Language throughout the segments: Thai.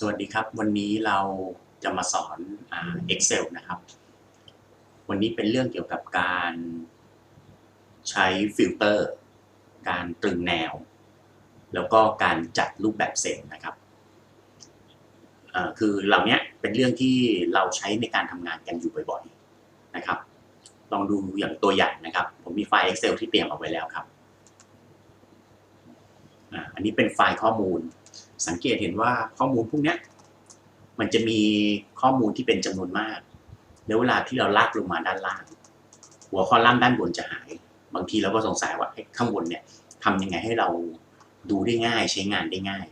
สวัสดีครับ วันนี้เราจะมาสอนอ Excel นะครับ วันนี้เป็นเรื่องเกี่ยวกับการใช้ฟิลเตอร์ การตรึงแนว แล้วก็การจัดรูปแบบเซลล์นะครับ คือเหล่านี้เป็นเรื่องที่เราใช้ในการทำงานกันอยู่บ่อยๆนะครับ ลองดูอย่างตัวอย่างนะครับ ผมมีไฟล์ Excel ที่เตรียมเอาไว้แล้วครับ อันนี้เป็นไฟล์ข้อมูล สังเกตเห็นว่าข้อมูลพวกนี้มันจะมีข้อมูลที่เป็นจำนวนมาก แล้วเวลาที่เราลากลงมาด้านล่าง หัวคอลัมน์ด้านบนจะหาย บางทีเราก็สงสัยว่าข้างบนเนี่ยทำยังไงให้เราดูได้ง่ายใช้งานได้ง่าย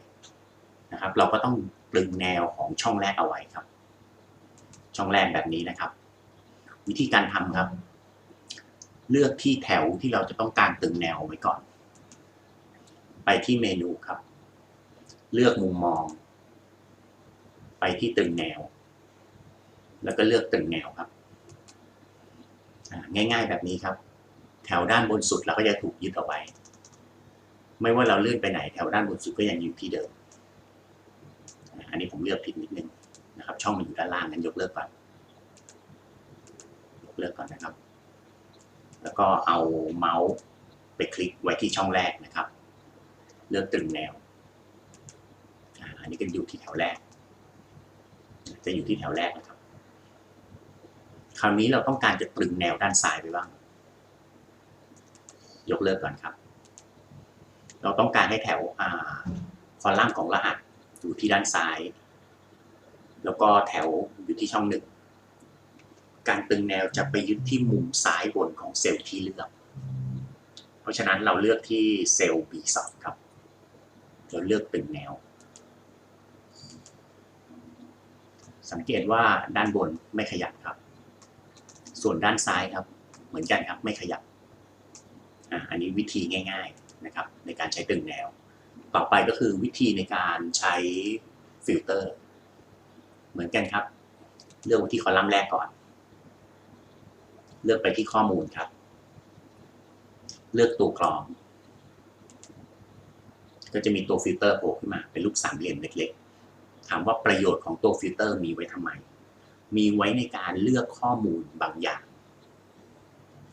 นะครับ เราก็ต้องตรึงแนวของช่องแรกเอาไว้ครับ ช่องแรกแบบนี้นะครับ วิธีการทำครับ เลือกที่แถวที่เราจะต้องการตึงแนวไว้ก่อน ไปที่เมนูครับ เลือกมุมมอง ไปที่ตึงแนว แล้วก็เลือกตึงแนวครับ ง่าย ๆแบบนี้ครับ แถวด้านบนสุดเราก็จะถูกยึดเอาไว้ ไม่ว่าเราเลื่อนไปไหนแถวด้านบนสุดก็ยังอยู่ที่เดิม อันนี้ผมเลือกผิดนิดนึงนะครับ ช่องมันอยู่ด้านล่างงั้นยกเลิกก่อนยกเลิกก่อนนะครับ แล้วก็เอาเมาส์ไปคลิกไว้ที่ช่องแรกนะครับ เลือกตึงแนว อันนี้ก็อยู่ที่แถวแรก จะอยู่ที่แถวแรกนะครับ คราวนี้เราต้องการจะตรึงแนวด้านซ้ายไปบ้าง ยกเลิกก่อนครับ เราต้องการให้แถวอคอลัมน์ของรหัสอยู่ที่ด้านซ้าย แล้วก็แถวอยู่ที่ช่องหนึ่ง การตึงแนวจะไปยึดที่มุมซ้ายบนของเซลล์ที่เลือก เพราะฉะนั้นเราเลือกที่เซลล์ B2 ครับเราเลือกตึงแนว สังเกตว่าด้านบนไม่ขยับครับ ส่วนด้านซ้ายครับ เหมือนกันครับไม่ขยับอะอันนี้วิธีง่าย ๆนะครับ ในการใช้ตึงแนว ต่อไปก็คือวิธีในการใช้ฟิลเตอร์ เหมือนกันครับ เลือกที่คอลัมน์แรกก่อน เลือกไปที่ข้อมูลครับ เลือกตัวกรอง ก็จะมีตัวฟิลเตอร์โผล่ขึ้นมาเป็นรูปสามเหลี่ยมเล็กๆ ถามว่าประโยชน์ของตัวฟิลเตอร์มีไว้ทำไม มีไว้ในการเลือกข้อมูลบางอย่าง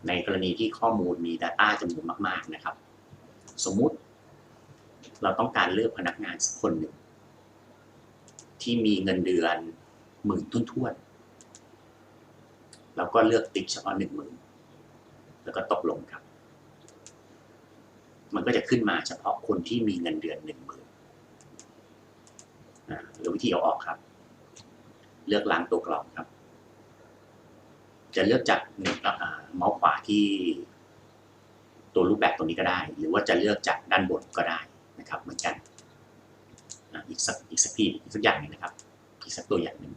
ในกรณีที่ข้อมูลมี Data จำนวนมาก ๆ นะครับ สมมุติ เราต้องการเลือกพนักงานสักคนหนึ่ง ที่มีเงินเดือนหมื่นทุ่นๆเราก็เลือกติ๊กเฉพาะหนึ่งหมื่นแล้วก็ตกลงครับ มันก็จะขึ้นมาเฉพาะคนที่มีเงินเดือนหนึ่ง หรือวิธีเอาออกครับ เลือกล้างตัวกรองครับ จะเลือกจากเมาส์ขวาที่ตัวรูปแบบตรงนี้ก็ได้ หรือว่าจะเลือกจากด้านบนก็ได้นะครับ เหมือนกันอีกสักอีกสักทีอีกสักอย่างหนึงนะครับ อีกสักตัวอย่างหนึ่ง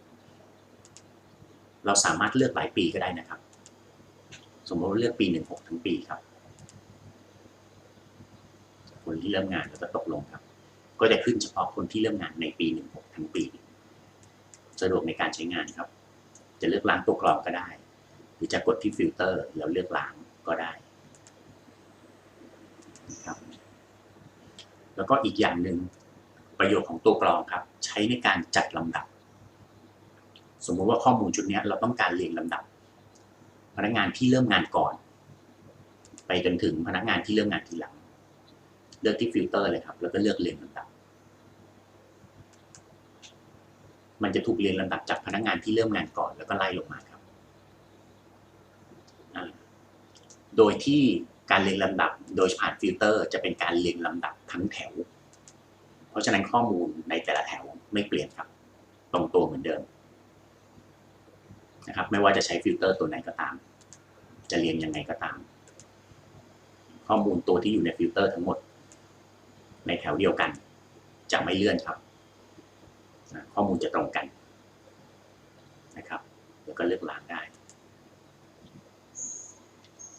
เราสามารถเลือกหลายปีก็ได้นะครับ สมมติว่าเลือกปีหนึ่งหกทั้งปีครับคนที่เริ่มงานแล้วก็ตกลงครับ ก็จะขึ้นเฉพาะคนที่เริ่มงานในปีหนึ่งหกทั้งปี สะดวกในการใช้งานครับ จะเลือกล้างตัวกรองก็ได้ หรือจะกดที่ฟิลเตอร์แล้วเลือกล้างก็ได้นะครับแล้วก็อีกอย่างหนึ่งประโยชน์ของตัวกรองครับ ใช้ในการจัดลำดับ สมมุติว่าข้อมูลชุดนี้เราต้องการเรียงลำดับ พนักงานที่เริ่มงานก่อน ไปจนถึงพนักงานที่เริ่มงานทีหลัง เลือกที่ฟิลเตอร์เลยครับ แล้วก็เลือกเรียงลำดับ มันจะถูกเรียงลำดับจากพนักงานที่เริ่มงานก่อนแล้วก็ไล่ลงมาครับ โดยที่การเรียงลำดับโดยผ่านฟิลเตอร์ จะเป็นการเรียงลำดับทั้งแถว เพราะฉะนั้นข้อมูลในแต่ละแถวไม่เปลี่ยนครับ ตรงตัวเหมือนเดิมนะครับ ไม่ว่าจะใช้ฟิลเตอร์ตัวไหนก็ตาม จะเรียงยังไงก็ตาม ข้อมูลตัวที่อยู่ในฟิลเตอร์ทั้งหมด ในแถวเดียวกัน จะไม่เลื่อนครับ ข้อมูลจะตรงกันนะครับ แล้วก็เลือกหล้างได้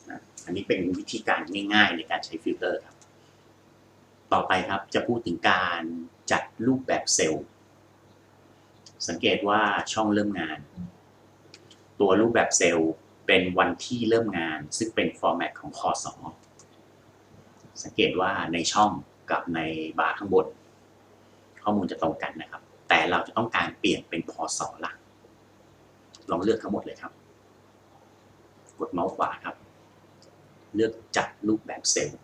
นะอันนี้เป็นวิธีการง่ายๆในการใช้ฟิลเตอร์ครับ ต่อไปครับจะพูดถึงการจัดรูปแบบเซลล์ สังเกตว่าช่องเริ่มงาน ตัวรูปแบบเซลล์เป็นวันที่เริ่มงาน ซึ่งเป็นฟอร์แมตของคอสอสังเกตว่าในช่อง กับในบาร์ข้างบน ข้อมูลจะตรงกันนะครับ แต่เราจะต้องการเปลี่ยนเป็นพศละลองเลือกทั้งหมดเลยครับ กดเมาส์ขวาครับ เลือกจัดรูปแบบเซลล์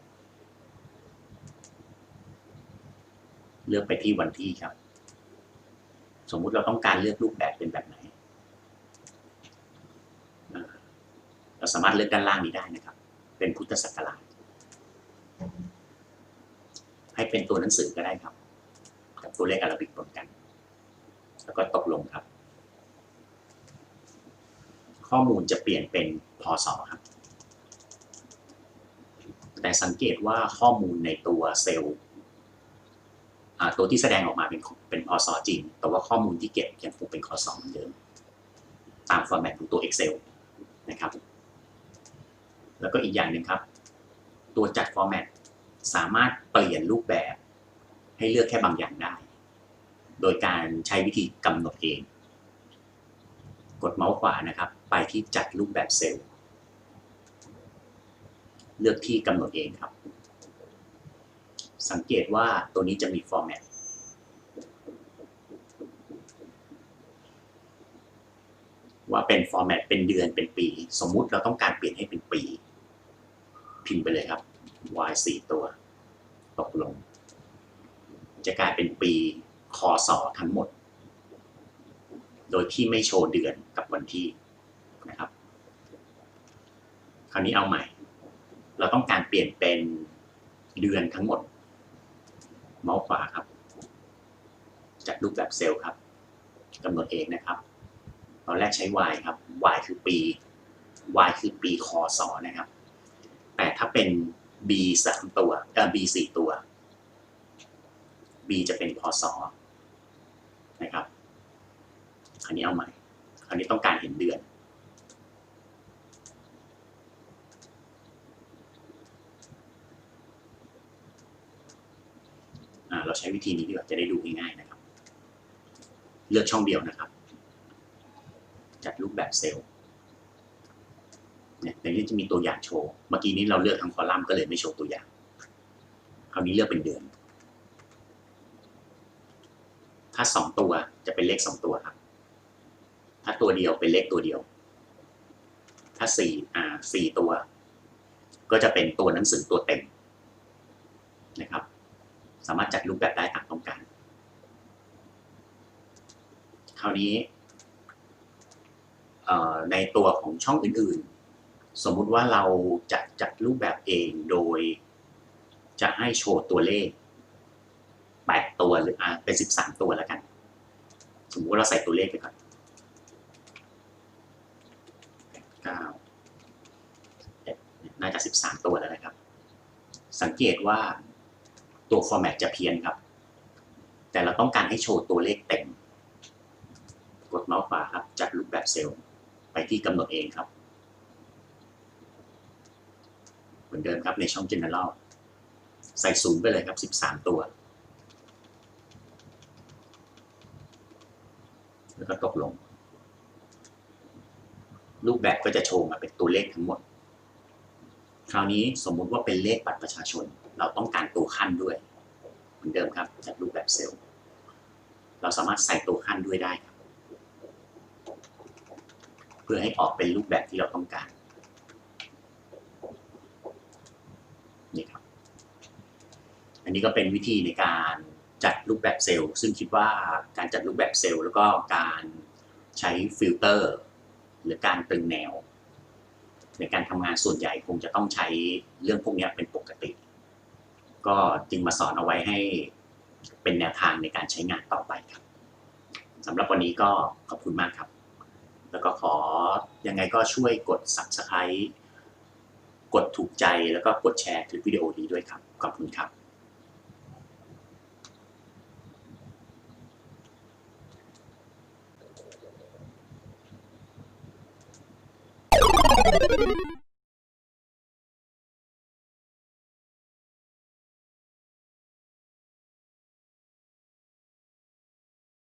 เลือกไปที่วันที่ครับ สมมุติเราต้องการเลือกรูปแบบเป็นแบบไหนเราสามารถเลือกด้านล่างนี้ได้นะครับ เป็นพุทธศักราช ให้เป็นตัวหนังสือก็ได้ครับ กับตัวเลขอาราบิกปนกัน แล้วก็ตกลงครับ ข้อมูลจะเปลี่ยนเป็นพศครับ แต่สังเกตว่าข้อมูลในตัวเซลล์ตัวที่แสดงออกมาเป็นเป็นพศจริง แต่ว่าข้อมูลที่เก็บยังคงเป็นคศเหมือนเดิม ตามฟอร์แมตของตัว Excel นะครับ แล้วก็อีกอย่างหนึ่งครับ ตัวจัดฟอร์แมต สามารถเปลี่ยนรูปแบบ ให้เลือกแค่บางอย่างได้ โดยการใช้วิธีกำหนดเอง กดเมาส์ขวานะครับ ไปที่จัดรูปแบบเซลล์ เลือกที่กำหนดเองครับ สังเกตว่าตัวนี้จะมีฟอร์แมตว่าเป็นฟอร์แมตเป็นเดือนเป็นปี สมมุติเราต้องการเปลี่ยนให้เป็นปี พิมพ์ไปเลยครับ y 4ตัว ตกลง จะกลายเป็นปีคศทั้งหมด โดยที่ไม่โชว์เดือนกับวันที่นะครับ คราวนี้เอาใหม่ เราต้องการเปลี่ยนเป็นเดือนทั้งหมด เมาส์ขวาครับ จัดรูปแบบเซลล์ครับกำหนดเองนะครับตอนแรกใช้ y ครับ y คือปี y คือปีคศนะครับ แต่ถ้าเป็น b สามตัวเอ่อ b สี่ตัว b จะเป็นพศนะครับคราวนี้เอาใหม่คราวนี้ต้องการเห็นเดือน เราใช้วิธีนี้ดีกว่าจะได้ดูง่ายๆนะครับ เลือกช่องเดียวนะครับ จัดรูปแบบเซลล์ ในนี้จะมีตัวอย่างโชว์ เมื่อกี้นี้เราเลือกทั้งคอลัมน์ก็เลยไม่โชว์ตัวอย่าง คราวนี้เลือกเป็นเดือน ถ้าสองตัวจะเป็นเลขสองตัวครับ ถ้าตัวเดียวเป็นเลขตัวเดียว ถ้าสี่อ่าสี่ตัว ก็จะเป็นตัวหนังสือตัวเต็มนะครับ สามารถจัดรูปแบบได้ตามต้องการ คราวนี้ในตัวของช่องอื่น สมมุติว่าเราจะจัดรูปแบบเองโดย จะให้โชว์ตัวเลขแปดตัวหรืออ่าเป็นสิบสามตัวแล้วกัน สมมติว่าเราใส่ตัวเลขไปก่อนเก้าน่าจะสิบสามตัวแล้วนะครับ สังเกตว่าตัวฟอร์แมตจะเพี้ยนครับ แต่เราต้องการให้โชว์ตัวเลขเต็ม กดเมาส์ขวาครับ จัดรูปแบบเซลล์ไปที่กำหนดเองครับ เหมือนเดิมครับในช่อง general ใส่ศูนย์ไปเลยครับ 13 ตัว แล้วก็ตกลง รูปแบบก็จะโชว์มาเป็นตัวเลขทั้งหมด คราวนี้สมมุติว่าเป็นเลขบัตรประชาชน เราต้องการตัวขั้นด้วย เหมือนเดิมครับจากรูปแบบเซลล์ เราสามารถใส่ตัวขั้นด้วยได้ครับ เพื่อให้ออกเป็นรูปแบบที่เราต้องการ นี่ครับ อั นนี้ก็เป็นวิธีในการจัดรูปแบบเซลล์ ซึ่งคิดว่าการจัดรูปแบบเซลล์ แล้วก็การใช้ฟิลเตอร์ หรือการตึงแนว ในการทำงานส่วนใหญ่คงจะต้องใช้เรื่องพวกนี้เป็นปกติ ก็จึงมาสอนเอาไว้ให้เป็นแนวทางในการใช้งานต่อไปครับสำหรับวันนี้ก็ขอบคุณมากครับ แล้วก็ขอยังไงก็ช่วยกด subscribe กดถูกใจแล้วก็กดแชร์คลิปวิดีโอนี้ด้วยครับ ขอบคุณครับ